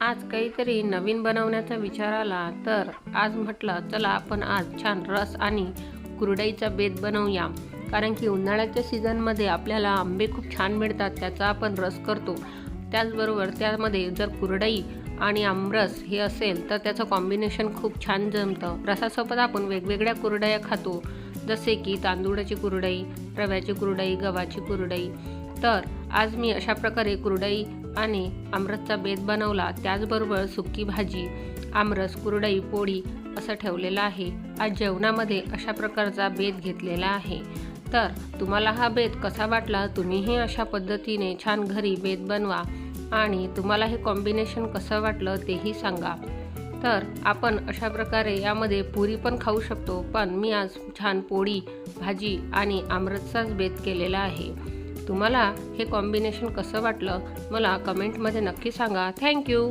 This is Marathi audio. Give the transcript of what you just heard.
आज काहीतरी नवीन बनवण्याचा विचार आला तर आज म्हटलं चला आपण आज छान रस आणि कुरडईचा बेत बनवूया. कारण की उन्हाळ्याच्या सीझनमध्ये आपल्याला आंबे खूप छान मिळतात त्याचा आपण रस करतो. त्याचबरोबर त्यामध्ये जर कुरडई आणि आमरस हे असेल तर त्याचं कॉम्बिनेशन खूप छान जमतं. रसासोबत आपण वेगवेगळ्या कुरडया खातो. जसे की तांदूळाची कुरडई रव्याची कुरडई गव्हाची कुरडई. तर आज मी अशा प्रकारे कुरडई आणि आमरसचा बेत बनवला. त्याचबरोबर सुकी भाजी आमरस कुरडई पोळी असं ठेवलेलं आहे. आज जेवणामध्ये अशा प्रकारचा बेत घेतलेला आहे. तर तुम्हाला हा बेत कसा वाटला तुम्हीही अशा पद्धतीने छान घरी बेत बनवा आणि तुम्हाला हे कॉम्बिनेशन कसं वाटलं तेही सांगा. तर आपण अशा प्रकारे यामध्ये पुरी पण खाऊ शकतो पण मी आज छान पोळी भाजी आणि आमरसचाच बेत केलेला आहे. तुम्हाला हे कॉम्बिनेशन कसं वाटलं मला कमेंटमध्ये नक्की सांगा. थँक्यू